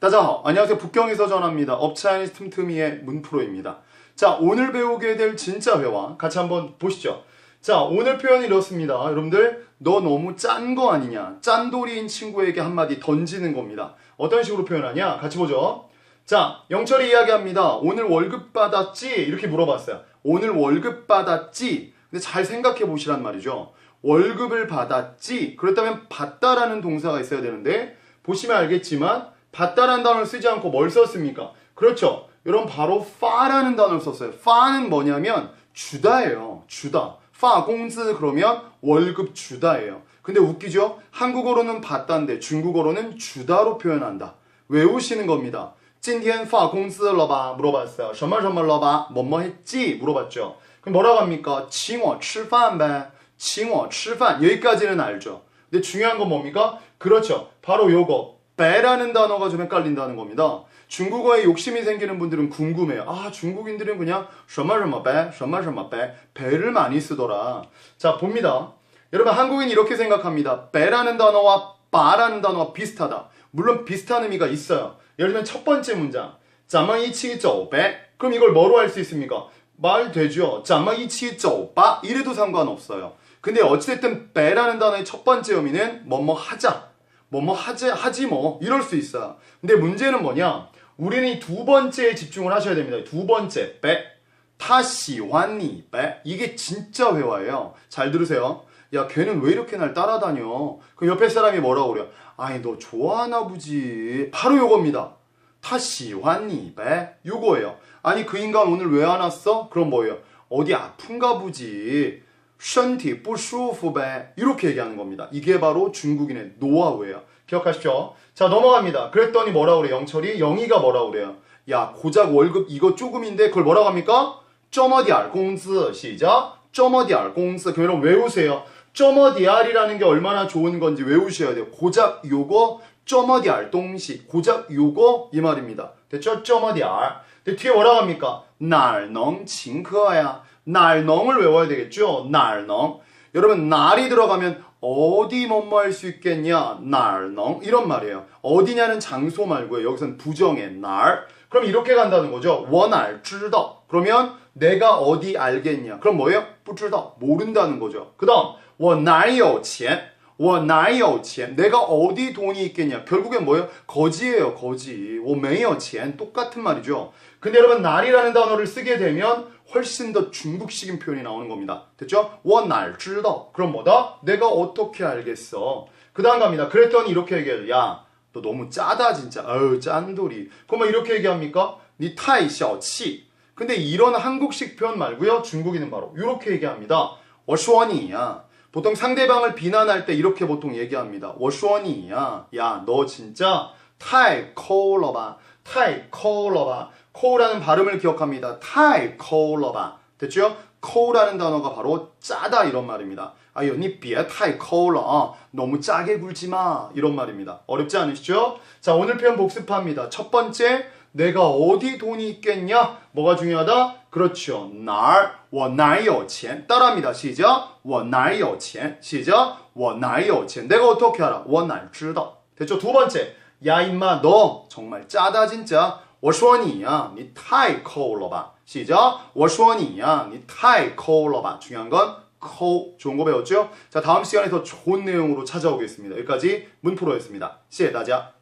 따자 안녕하세요. 북경에서 전합니다. 업체아니스 틈틈이의 문프로입니다. 자 오늘 배우게 될 진짜 회화 같이 한번 보시죠. 자 오늘 표현이 이렇습니다. 여러분들 너 너무 짠 거 아니냐? 짠돌이인 친구에게 한마디 던지는 겁니다. 어떤 식으로 표현하냐? 같이 보죠. 자 영철이 이야기합니다. 오늘 월급 받았지? 이렇게 물어봤어요. 오늘 월급 받았지? 근데 잘 생각해 보시란 말이죠. 월급을 받았지? 그렇다면 받다라는 동사가 있어야 되는데 보시면 알겠지만 받다라는 단어를 쓰지 않고 뭘 썼습니까? 그렇죠. 여러분, 바로 파라는 단어를 썼어요. 파는 뭐냐면, 주다예요. 주다. 파, 공즈, 그러면 월급 주다예요. 근데 웃기죠? 한국어로는 받다인데 중국어로는 주다로 표현한다. 외우시는 겁니다. 今天发工资了吧? 물어봤어요. 什么什么了吧? 뭐뭐 했지? 물어봤죠. 그럼 뭐라고 합니까? 请我吃饭呗. 请我吃饭. 여기까지는 알죠. 근데 중요한 건 뭡니까? 그렇죠. 바로 요거. 배라는 단어가 좀 헷갈린다는 겁니다. 중국어에 욕심이 생기는 분들은 궁금해요. 아, 중국인들은 그냥 셔마셔마 배, 셔마셔마 배, 배를 많이 쓰더라. 자, 봅니다. 여러분, 한국인 이렇게 생각합니다. 배라는 단어와 바라는 단어와 비슷하다. 물론 비슷한 의미가 있어요. 예를 들면 첫 번째 문장. 자마이치 저배. 그럼 이걸 뭐로 할 수 있습니까? 말 되죠. 자마이치 저바. 이래도 상관없어요. 근데 어찌됐든 배라는 단어의 첫 번째 의미는 뭐뭐 하자. 뭐뭐 하지, 하지 뭐. 이럴 수 있어요. 근데 문제는 뭐냐? 우리는 이 두 번째에 집중을 하셔야 됩니다. 두 번째, 배. 타시환니, 배. 이게 진짜 회화예요. 잘 들으세요. 야, 걔는 왜 이렇게 날 따라다녀? 그 옆에 사람이 뭐라고 그래요? 아니, 너 좋아하나 보지. 바로 요겁니다. 타시환니, 배. 요거예요. 아니, 그 인간 오늘 왜 안 왔어? 그럼 뭐예요? 어디 아픈가 보지. 션티 뿌슈프 배 이렇게 얘기하는 겁니다. 이게 바로 중국인의 노하우예요. 기억하십시오. 자 넘어갑니다. 그랬더니 뭐라 그래 영철이 영희가 뭐라 그래요. 야 고작 월급 이거 조금인데 그걸 뭐라고 합니까? 쩌머디알 공스 시작 쩌머디알 공스 그럼 외우세요. 쩌머디알이라는 게 얼마나 좋은 건지 외우셔야 돼요. 고작 요거 쩌머디알 동시 고작 요거 이 말입니다. 됐죠? 쩌머디알. 근데 뒤에 뭐라고 합니까? 날넘 징커야 날농을 외워야 되겠죠? 날농. 여러분, 날이 들어가면 어디 뭐뭐 할 수 있겠냐? 날농. 이런 말이에요. 어디냐는 장소 말고요. 여기서는 부정의 날. 그럼 이렇게 간다는 거죠. 원알, 知道. 그러면 내가 어디 알겠냐? 그럼 뭐예요? 不知道. 모른다는 거죠. 그 다음, 我哪有钱? 我哪有钱? 내가 어디 돈이 있겠냐? 결국엔 뭐예요? 거지예요, 거지. 我没有钱. 똑같은 말이죠. 근데 여러분, 날이라는 단어를 쓰게 되면 훨씬 더 중국식인 표현이 나오는 겁니다. 됐죠? 我哪知道? 그럼 뭐다? 내가 어떻게 알겠어? 그 다음 갑니다. 그랬더니 이렇게 얘기해요. 야, 너 너무 짜다, 진짜. 아유, 짠돌이. 그러면 이렇게 얘기합니까? 니 타이, 小气. 근데 이런 한국식 표현 말고요. 중국인은 바로 이렇게 얘기합니다. 我说你呀. 보통 상대방을 비난할 때 이렇게 보통 얘기합니다. 我说你呀. 야, 너 진짜 太抠了吧. 太抠了吧. 코라는 발음을 기억합니다. 타이 코러바 됐죠? 코라는 단어가 바로 짜다 이런 말입니다. 아유, 니 비에 타이 코러. 너무 짜게 굴지 마. 이런 말입니다. 어렵지 않으시죠? 자, 오늘 표현 복습합니다. 첫 번째, 내가 어디 돈이 있겠냐? 뭐가 중요하다? 그렇죠. 날, 我哪有钱? 따라합니다. 시작. 我哪有钱? 시작. 我哪有钱? 내가 어떻게 알아? 我哪知道? 됐죠? 두 번째, 야 임마 너 정말 짜다 진짜. 我说你呀，你太抠了吧？시작我说你呀，你太抠了吧？중요한건抠. 좋은 거 배웠죠? 자, 다음 시간에 더 좋은 내용으로 찾아오겠습니다. 여기까지 문프로였습니다. 谢谢大家.